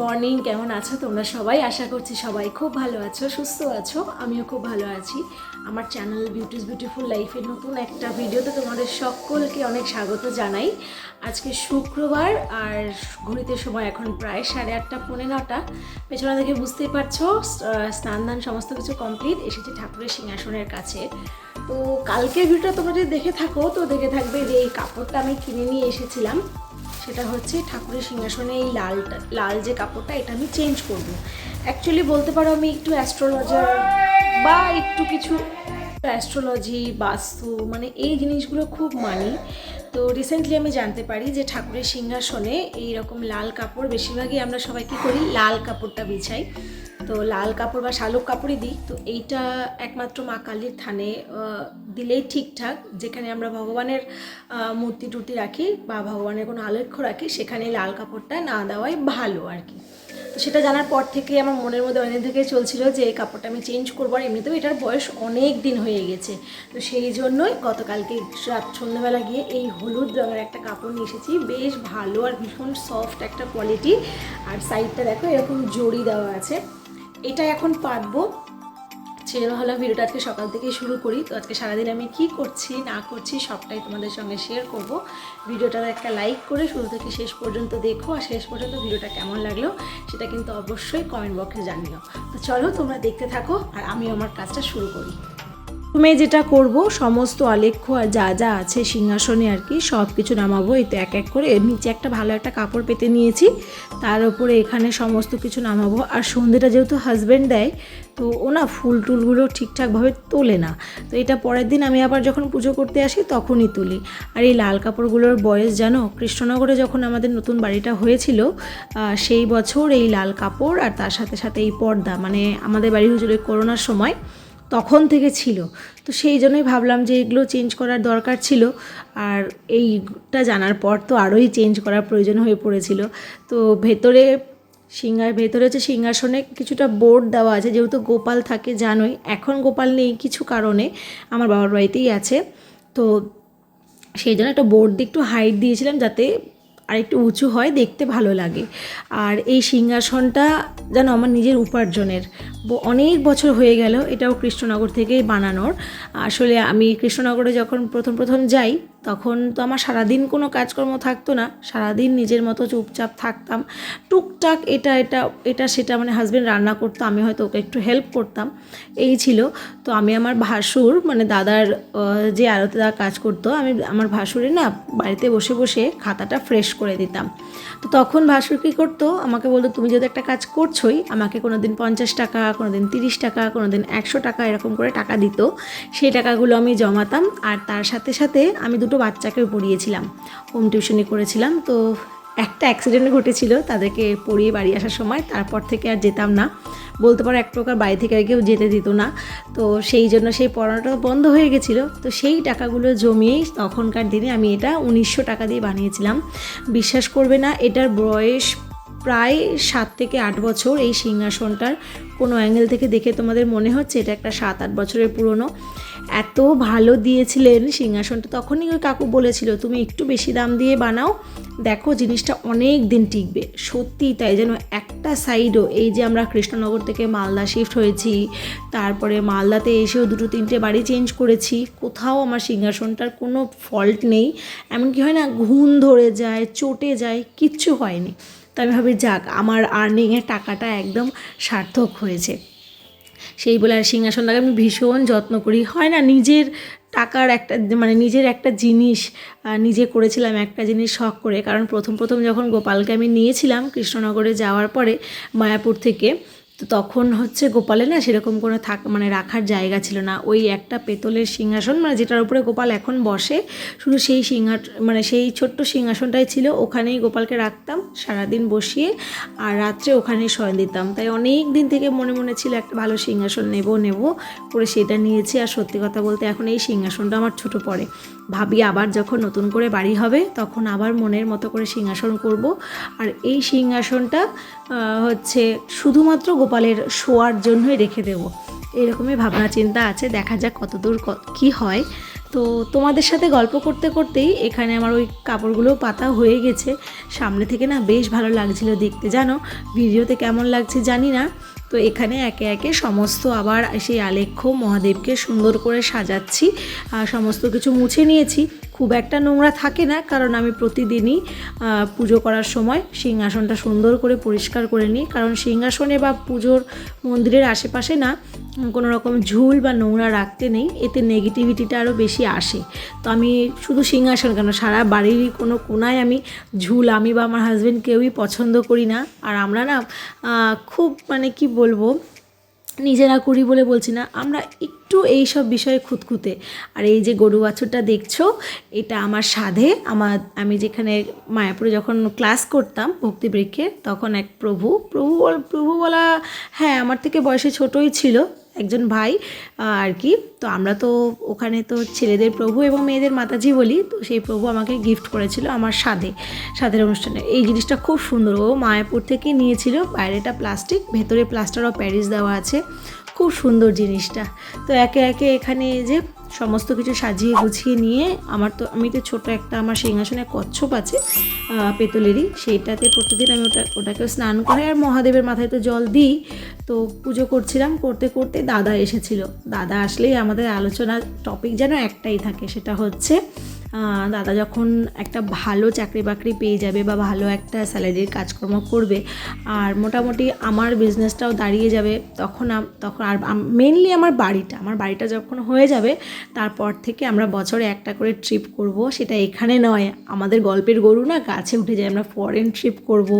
Morning, কেমন আছো তোমরা সবাই? আশা করছি সবাই খুব ভালো আছো, সুস্থ আছো, আমিও খুব ভালো আছি। আমার চ্যানেল বিউটিস বিউটিফুল লাইফের নতুন একটা ভিডিওতে তোমাদের সকলকে অনেক স্বাগত জানাই। আজকে শুক্রবার, আর ঘড়িতে সময় এখন প্রায় সাড়ে আটটা পৌনে নটা। পেছনে দেখে বুঝতেই পারছ স্নান দান সমস্ত কিছু কমপ্লিট এসেছি ঠাকুরের সিংহাসনের কাছে। তো কালকের ভিডিওটা তোমরা যদি দেখে থাকো, তো দেখে থাকবে যে এই কাপড়টা আমি কিনে নিয়ে এসেছিলাম। সেটা হচ্ছে ঠাকুরের সিংহাসনে এই লালটা লাল যে কাপড়টা, এটা আমি চেঞ্জ করব। অ্যাকচুয়ালি বলতে পারো আমি একটু অ্যাস্ট্রোলজার বা একটু কিছু অ্যাস্ট্রোলজি বাস্তু মানে এই জিনিসগুলো খুব মানি। তো রিসেন্টলি আমি জানতে পারি যে ঠাকুরের সিংহাসনে এই রকম লাল কাপড়, বেশিরভাগই আমরা সবাই কী করি? লাল কাপড়টা বিছাই। তো লাল কাপড় বা শালুক কাপড়ই দিই। তো এইটা একমাত্র মা কালীর থানে দিলেই ঠিকঠাক। যেখানে আমরা ভগবানের মূর্তি টুর্তি রাখি বা ভগবানের কোনো আলেখ্য রাখি সেখানে লাল কাপড়টা না দেওয়াই ভালো আর কি। তো সেটা জানার পর থেকে আমার মনের মধ্যে অনেক থেকে চলছিল যে এই কাপড়টা আমি চেঞ্জ করব আর এমনিতেও এটার বয়স অনেক দিন হয়ে গেছে। তো সেই জন্যই গতকালকে রাত সন্ধ্যাবেলা গিয়ে এই হলুদ রঙের একটা কাপড় নিয়ে এসেছি। বেশ ভালো আর ভীষণ সফট একটা কোয়ালিটি আর সাইডটা দেখো, এরকম জড়ি দেওয়া আছে। এটা এখন পাতবো ছেড়ে হলো ভিডিওটা আজকে সকাল থেকে শুরু করি। তো আজকে সারাদিন আমি কি করছি, না করছি সবটাই তোমাদের সঙ্গে শেয়ার করব। ভিডিওটা একটা লাইক করে শুরু থেকে শেষ পর্যন্ত দেখো। আর শেষ পর্যন্ত ভিডিওটা কেমন লাগল সেটা কিন্তু অবশ্যই কমেন্ট বক্সে জানিও। তো চলো তোমরা দেখতে থাকো আর আমি আমার কাজটা শুরু করি। প্রথমে যেটা করব, সমস্ত আলেখ্য আর যা যা আছে, সিংহাসনে আর কি সব কিছু নামাবো। এই তো এক এক করে নিচে একটা ভালো একটা কাপড় পেতে নিয়েছি। তার উপরে এখানে সমস্ত কিছু নামাবো। আর সন্ধেটা যেহেতু হাজব্যান্ড দেয়, তো ও না ফুল টুলগুলো ঠিকঠাকভাবে তোলে না। তো এটা পরের দিন আমি আবার যখন পুজো করতে আসি, তখনই তুলি। আর এই লাল কাপড়গুলোর বয়স জানো, কৃষ্ণনগরে যখন আমাদের নতুন বাড়িটা হয়েছিল সেই বছর এই লাল কাপড় আর তার সাথে সাথে এই পর্দা মানে আমাদের বাড়ি হয়েছিল করোনার সময় তখন থেকে ছিল। তো সেই জন্যই ভাবলাম যে এগুলো চেঞ্জ করার দরকার ছিল। আর এইটা জানার পর তো আরোই চেঞ্জ করার প্রয়োজন হয়ে পড়েছিল। তো ভেতরে সিংহার ভেতরে হচ্ছে সিংহাসনে কিছুটা বোর্ড দেওয়া আছে। যেহেতু গোপাল থাকে জানোই, এখন গোপাল নেই কিছু কারণে, আমার বাবার বাড়িতেই আছে। তো সেই জন্য একটা বোর্ড দিয়ে একটু হাইট দিয়েছিলাম যাতে আর একটু উঁচু হয়, দেখতে ভালো লাগে। আর এই সিংহাসনটা যেন আমার নিজের উপার্জনের। অনেক বছর হয়ে গেল এটাও কৃষ্ণনগর থেকেই বানানোর। আসলে আমি কৃষ্ণনগরে যখন প্রথম প্রথম যাই তখন তো আমার সারাদিন কোনো কাজকর্ম থাকতো না, সারাদিন নিজের মতো চুপচাপ থাকতাম। টুকটাক এটা এটা এটা সেটা মানে হাজব্যান্ড রান্না করতো, আমি হয়তো ওকে একটু হেল্প করতাম। এই ছিল। তো আমি আমার ভাসুর মানে দাদার যে আড়তে দা কাজ করতো, আমি আমার ভাসুরে না বাড়িতে বসে বসে খাতাটা ফ্রেশ করে দিতাম। তো তখন ভাসুর কী করতো, আমাকে বলতো, তুমি যদি একটা কাজ করছোই, আমাকে কোনো দিন পঞ্চাশ টাকা কোনো দিন তিরিশ টাকা কোনো দিন একশো টাকা এরকম করে টাকা দিত। সেই টাকাগুলো আমি জমাতাম, আর তার সাথে সাথে আমি দুটো বাচ্চাকে পড়িয়েছিলাম। হোম টিউশনি করেছিলাম। তো একটা অ্যাক্সিডেন্ট ঘটেছিল তাদেরকে পড়িয়ে বাড়ি আসার সময়। তারপর থেকে আর যেতাম না। বলতে পারো এক প্রকার বাড়ি থেকে আর কেউ যেতে দিত না। তো সেই জন্য সেই পড়ানোটা বন্ধ হয়ে গেছিল। তো সেই টাকাগুলো জমিয়েই তখনকার দিনে আমি এটা উনিশশো টাকা দিয়ে বানিয়েছিলাম। বিশ্বাস করবে না, এটার বয়স প্রায় সাত থেকে আট বছর এই সিংহাসনটার কোনো অ্যাঙ্গেল থেকে দেখে তোমাদের মনে হচ্ছে? এটা একটা সাত, আট বছরের পুরনো। এত ভালো দিয়েছিলেন সিংহাসনটা। তখনই ওই কাকু বলেছিল, তুমি একটু বেশি দাম দিয়ে বানাও। দেখো, জিনিসটা অনেক দিন টিকবে। সত্যি তাই যেন একটা সাইডও এই যে আমরা কৃষ্ণনগর থেকে মালদা শিফট হয়েছি, তারপরে মালদাতে এসেও দুটো, তিনটে বাড়ি চেঞ্জ করেছি, কোথাও আমার সিংহাসনটার কোনো ফল্ট নেই। এমনকি হয় না, ঘুণ ধরে যায়, চটে যায়, কিচ্ছু হয়নি। তো আমি ভাবি, যাক, আমার আর্নিংয়ের টাকাটা একদম সার্থক হয়েছে। সেই বলে আর সিংহাসনটাকে আমি ভীষণ যত্ন করি। হয় না, নিজের টাকার একটা মানে নিজের একটা জিনিস নিজে করেছিলাম একটা জিনিস শখ করে। কারণ প্রথম প্রথম যখন গোপালকে আমি নিয়েছিলাম কৃষ্ণনগরে যাওয়ার পরে, মায়াপুর থেকে তো তখন হচ্ছে গোপালে না সেরকম কোনো থাক মানে রাখার জায়গা ছিল না। ওই একটা পেতলের সিংহাসন মানে যেটার উপরে গোপাল এখন বসে, শুধু সেই সিংহা মানে সেই ছোট্ট সিংহাসনটাই ছিল, ওখানেই গোপালকে রাখতাম, সারাদিন বসিয়ে, আর রাত্রে ওখানেই শয়ন দিতাম। তাই অনেক দিন থেকে মনে মনে ছিল একটা ভালো সিংহাসন নেব নেব করে সেটা নিয়েছি। আর সত্যি কথা বলতে এখন এই সিংহাসনটা আমার ছোট পড়ে। ভাবি আবার যখন নতুন করে বাড়ি হবে, তখন আবার মনের মতো করে সিংহাসন করব। আর এই সিংহাসনটা হচ্ছে শুধুমাত্র গোপালের শোয়ার জন্যই রেখে দেব। এরকমই ভাবনা চিন্তা আছে, দেখা যাক কতদূর ক- হয়। তো তোমাদের সাথে গল্প করতে করতেই এখানে আমার ওই কাপড়গুলো পাতা হয়ে গেছে। সামনে থেকে না বেশ ভালো লাগছিল দেখতে, জানো? ভিডিওতে কেমন লাগছে জানি না। তো এখানে একে একে সমস্ত আবার সেই আলেখ্য মহাদেবকে সুন্দর করে সাজাচ্ছি আর সমস্ত কিছু মুছে নিয়েছি। খুব একটা নোংরা থাকে না, কারণ আমি প্রতিদিনই পুজো করার সময় সিংহাসনটা সুন্দর করে পরিষ্কার করে নিই। কারণ সিংহাসনে বা পুজোর মন্দিরের আশেপাশে না কোনো রকম ঝুল বা নোংরা রাখতে নেই, এতে নেগেটিভিটিটা আরও বেশি আসে। তো আমি শুধু সিংহাসন কেন? সারা বাড়ির কোনো কোনায় আমি ঝুল, আমি বা আমার হাজব্যান্ড কেউই পছন্দ করি না। আর আমরা না খুব মানে কি বলব, নিজেরা করি বলে বলছি না, আমরা একটু এই সব বিষয়ে খুঁতখুঁতে। আর এই যে গরু বাছুরটা দেখছ, এটা আমার সাধে। আমার, আমি যেখানে মায়াপুরে যখন ক্লাস করতাম ভক্তিবৃক্ষে, তখন এক প্রভু প্রভু প্রভু বলা হ্যাঁ আমার থেকে বয়সে ছোটই ছিল। একজন ভাই, আর কি। তো আমরা তো ওখানে তো ছেলেদের প্রভু এবং মেয়েদের মাতাজি বলি। তো সেই প্রভু আমাকে গিফট করেছিল আমার সাধে, সাধের অনুষ্ঠানে। এই জিনিসটা খুব সুন্দর। ও মায়াপুর থেকে নিয়েছিল। বাইরেটা প্লাস্টিক ভেতরে প্লাস্টার অফ প্যারিস দেওয়া আছে। খুব সুন্দর জিনিসটা। তো একে একে এখানে যে সমস্ত কিছু সাজিয়ে গুছিয়ে নিয়ে আমার তো আমি তো ছোট একটা আমার সিংহাসনে কচ্ছপ আছে পেতলেরই। সেইটাতে প্রতিদিন আমি ওটা ওটাকে স্নান করে আর মহাদেবের মাথায় তো জল দিই। তো পুজো করছিলাম, করতে করতে দাদা এসেছিল। দাদা আসলেই আমাদের আলোচনার টপিক যেন একটাই থাকে, সেটা হচ্ছে দাদা যখন একটা ভালো চাকরি বাকরি পেয়ে যাবে বা ভালো একটা স্যালারির কাজকর্ম করবে, আর মোটামুটি আমার বিজনেসটাও দাঁড়িয়ে যাবে, তখন তখন আর মেনলি আমার বাড়িটা আমার বাড়িটা যখন হয়ে যাবে, তারপর থেকে আমরা বছরে একটা করে ট্রিপ করব, সেটা এখানে নয়, আমাদের গল্পের গরু না গাছে উঠে যায়, আমরা ফরেন ট্রিপ করব,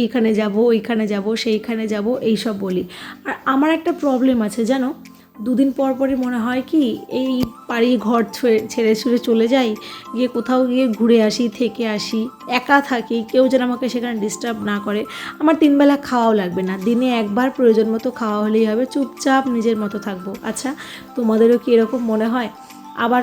এইখানে যাব, ওইখানে যাব, সেইখানে যাব, এইসব বলি। আর আমার একটা প্রবলেম আছে, জানো? দুদিন পর পরই মনে হয় কি, এই বাড়ি ঘর ছেড়ে- ছেড়ে চলে যাই, গিয়ে কোথাও গিয়ে ঘুরে আসি, থেকে আসি, একা থাকি, কেউ যেন আমাকে সেখানে ডিস্টার্ব না করে। আমার তিনবেলা খাওয়াও লাগবে না, দিনে একবার প্রয়োজন মতো খাওয়া হলেই হবে, চুপচাপ নিজের মতো থাকব। আচ্ছা তোমাদেরও কি এরকম মনে হয়? আবার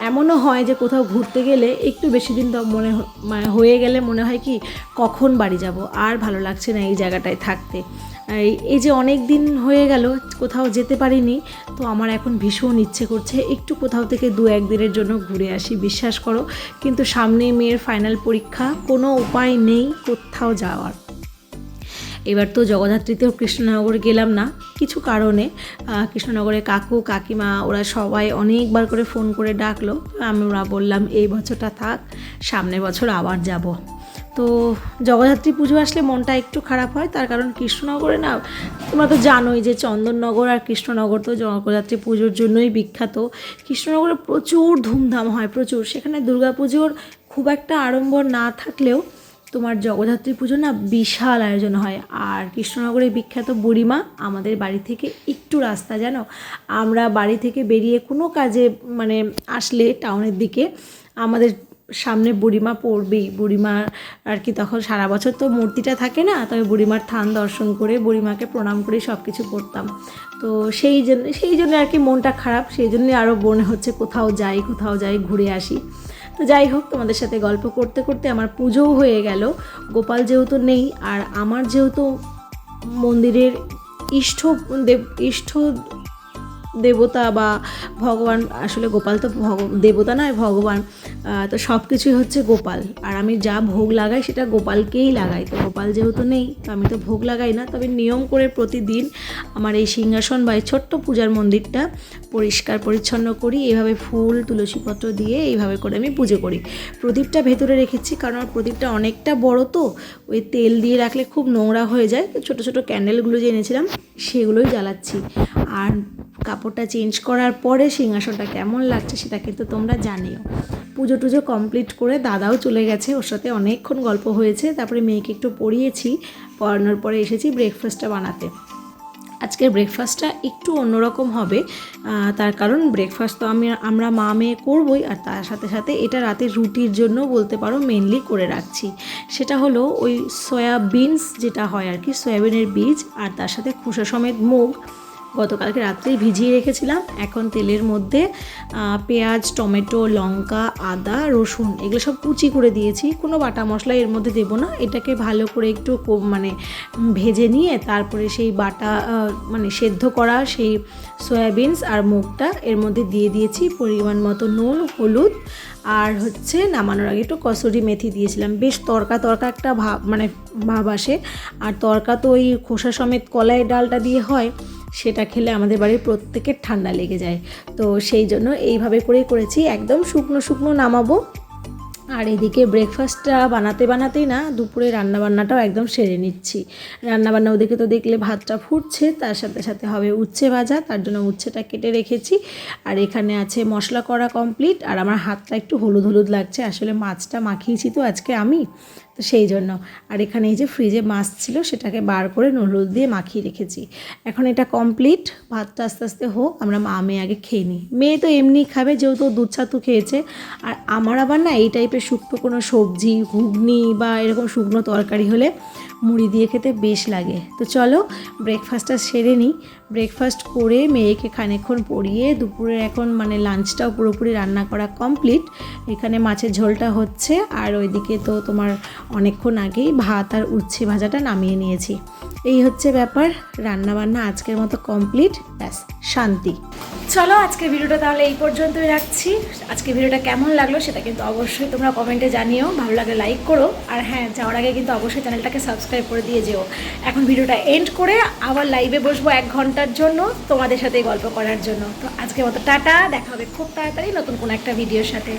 এমনও হয় যে কোথাও ঘুরতে গেলে একটু বেশি দিন মনে মানে হয়ে গেলে মনে হয় কি, কখন বাড়ি যাব? আর ভালো লাগছে না এই জায়গাটায় থাকতে। এই- যে অনেক দিন হয়ে গেল, কোথাও যেতে পারিনি, তো আমার এখন ভীষণ ইচ্ছে করছে একটু কোথাও থেকে দু একদিনের জন্য ঘুরে আসি, বিশ্বাস করো। কিন্তু সামনে মেয়ের ফাইনাল পরীক্ষা, কোনো উপায় নেই কোথাও যাওয়ার। এবার তো জগদ্ধাত্রীতেও কৃষ্ণনগর গেলাম না, কিছু কারণে কৃষ্ণনগরে কাকু, কাকিমা, ওরা সবাই অনেকবার করে ফোন করে ডাকলো আমরা বললাম, এই বছরটা থাক, সামনের বছর আবার যাব। তো জগদ্ধাত্রী পুজো আসলে মনটা একটু খারাপ হয়, তার কারণ কৃষ্ণনগরে না, তোমরা তো জানোই যে চন্দননগর আর কৃষ্ণনগর তো জগদ্ধাত্রী পুজোর জন্যই বিখ্যাত। কৃষ্ণনগরে প্রচুর ধুমধাম হয়, প্রচুর। সেখানে দুর্গাপুজোর খুব একটা আড়ম্বর না থাকলেও তোমার জগদ্ধাত্রী পুজো না বিশাল আয়োজন হয়। আর কৃষ্ণনগরে বিখ্যাত বুড়িমা আমাদের বাড়ি থেকে একটু রাস্তা, জানো? আমরা বাড়ি থেকে বেরিয়ে কোনো কাজে মানে আসলে টাউনের দিকে আমাদের সামনে বুড়িমা পড়বেই। বুড়িমা আর কি তখন সারা বছর তো মূর্তিটা থাকে না তবে বুড়িমার থান দর্শন করে বুড়িমাকে প্রণাম করে সব কিছু করতাম। তো সেই জন্য সেই জন্য আর কি মনটা খারাপ, সেই জন্যই আরও মনে হচ্ছে কোথাও যাই কোথাও যাই ঘুরে আসি। তো যাই হোক, তোমাদের সাথে গল্প করতে করতে আমার পুজোও হয়ে গেল। গোপাল যেহেতু নেই আর আমার যেহেতু মন্দিরের ইষ্ট দেব ইষ্ট দেবতা বা ভগবান, আসলে গোপাল তো ভগ, দেবতা নয়, ভগবান। তো সব কিছুই হচ্ছে গোপাল। আর আমি যা ভোগ লাগাই সেটা গোপালকেই লাগাই। তো গোপাল যেহেতু নেই, তো আমি তো ভোগ লাগাই না। তবে নিয়ম করে প্রতিদিন আমার এই সিংহাসন বা এই ছোট্ট পূজার মন্দিরটা পরিষ্কার পরিচ্ছন্ন করি। এইভাবে ফুল, তুলসীপত্র দিয়ে এইভাবে করে আমি পুজো করি। প্রদীপটা ভেতরে রেখেছি কারণ আমার প্রদীপটা অনেকটা বড় তো। ওই তেল দিয়ে রাখলে খুব নোংরা হয়ে যায়। তো ছোটো ছোটো ক্যান্ডেলগুলো যে এনেছিলাম, সেগুলোই জ্বালাচ্ছি। আর কাপড়টা চেঞ্জ করার পরে সিংহাসনটা কেমন লাগছে সেটা কিন্তু তোমরা জানিও। পুজো টুজো কমপ্লিট করে দাদাও চলে গেছে, ওর সাথে অনেকক্ষণ গল্প হয়েছে, তারপরে মেয়েকে একটু পড়িয়েছি, পড়ানোর পরে এসেছি ব্রেকফাস্টটা বানাতে। আজকের ব্রেকফাস্টটা একটু অন্যরকম হবে তার কারণ ব্রেকফাস্ট তো আমি, আমরা মা মেয়ে করবই, আর তার সাথে সাথে এটা রাতে রুটির জন্য বলতে পারো মেনলি করে রাখছি। সেটা হলো ওই সয়াবিনস যেটা হয় আর কি সয়াবিনের বীজ, আর তার সাথে খোসা সমেত মুগ গতকালকে রাত্রে ভিজিয়ে রেখেছিলাম। এখন তেলের মধ্যে পেঁয়াজ, টমেটো, লঙ্কা, আদা, রসুন এগুলো সব কুচি করে দিয়েছি। কোনো বাটা মশলা এর মধ্যে দেবো না। এটাকে ভালো করে একটু মানে ভেজে নিয়ে তারপরে সেই বাটা মানে সেদ্ধ করা সেই সয়াবিনস আর মুগটা এর মধ্যে দিয়ে দিয়েছি পরিমাণ মতো নুন, হলুদ আর হচ্ছে নামানোর আগে একটু কসুরি মেথি দিয়েছিলাম। বেশ তরকা তরকা একটা ভাব মানে ভাব আসে। আর তরকা তো ওই খোসা সমেত কলাই ডালটা দিয়ে হয়। সেটা খেলে আমাদের বাড়ির প্রত্যেকের ঠান্ডা লেগে যায়। তো সেই জন্য এইভাবে করেই করেছি। একদম শুকনো শুকনো নামাবো। আর এদিকে ব্রেকফাস্টটা বানাতে বানাতেই না, দুপুরে রান্নাবান্নাটাও একদম সেরে নিচ্ছি। রান্নাবান্না ওদিকে তো দেখলে ভাতটা ফুটছে, তার সাথে সাথে হবে উচ্ছে ভাজা, তার জন্য উচ্ছেটা কেটে রেখেছি। আর এখানে আছে মশলা করা কমপ্লিট আর আমার হাতটা একটু হলুদ হলুদ লাগছে, আসলে মাছটা মাখিয়েছি তো আজকে আমি, তো সেই জন্য। আর এখানে এই যে ফ্রিজে মাছ ছিল, সেটাকে বার করে হলুদ দিয়ে মাখিয়ে রেখেছি। এখন এটা কমপ্লিট ভাতটা আস্তে আস্তে হোক, আমরা মা মেয়ে আগে খেয়ে নিই। মেয়ে তো এমনি খাবে, যেহেতু দুধ ছাতু খেয়েছে। আর আমার আবার না, এই টাইপের শুকনো কোনো সবজি, ঘুগনি বা এরকম শুকনো তরকারি হলে মুড়ি দিয়ে খেতে বেশ লাগে। তো চলো ব্রেকফাস্টটা সেরে নিই। ব্রেকফাস্ট করে মেয়েকে খানিকক্ষণ পরিয়ে দুপুরে এখন মানে লাঞ্চটাও পুরোপুরি রান্না করা কমপ্লিট এখানে মাছের ঝোলটা হচ্ছে আর ওইদিকে তো তোমার অনেকক্ষণ আগেই ভাত আর উচ্ছে ভাজাটা নামিয়ে নিয়েছি। এই হচ্ছে ব্যাপার। রান্নাবান্না আজকের মতো কমপ্লিট ব্যাস, শান্তি। চলো, আজকের ভিডিওটা তাহলে এই পর্যন্তই রাখছি। আজকে ভিডিওটা কেমন লাগল সেটা কিন্তু অবশ্যই তোমরা কমেন্টে জানিও। ভালো লাগলে লাইক করো। আর হ্যাঁ যাওয়ার আগে কিন্তু অবশ্যই চ্যানেলটাকে সাবস্ক্রাইব করে দিয়ে যেও। এখন ভিডিওটা এন্ড করে আবার লাইভে বসবো এক ঘণ্টার জন্য তোমাদের সাথে গল্প করার জন্য। তো আজকে মতো টাটা, দেখা হবে খুব তাড়াতাড়ি নতুন কোনো একটা ভিডিওর সাথে।